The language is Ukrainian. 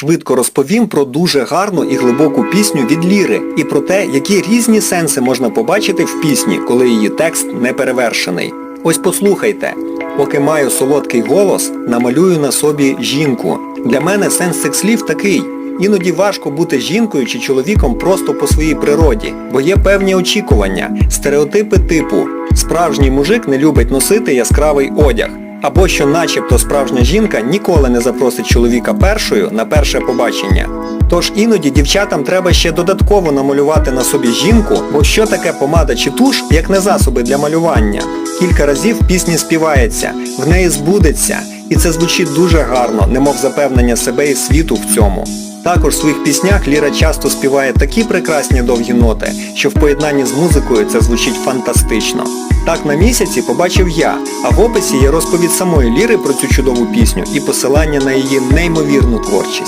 швидко розповім про дуже гарну і глибоку пісню від Ліри і про те, які різні сенси можна побачити в пісні, коли її текст не перевершений. Ось послухайте. Поки маю солодкий голос, намалюю на собі жінку. Для мене сенс цих слів такий. Іноді важко бути жінкою чи чоловіком просто по своїй природі, бо є певні очікування, стереотипи типу справжній мужик не любить носити яскравий одяг. Або що начебто справжня жінка ніколи не запросить чоловіка першою на перше побачення. Тож іноді дівчатам треба ще додатково намалювати на собі жінку, бо що таке помада чи туш, як не засоби для малювання. Кілька разів в пісні співається, в неї збудеться, і це звучить дуже гарно, немов запевнення себе і світу в цьому. Також в своїх піснях Ліра часто співає такі прекрасні довгі ноти, що в поєднанні з музикою це звучить фантастично. Так на місяці побачив я, а в описі є розповідь самої Ліри про цю чудову пісню і посилання на її неймовірну творчість.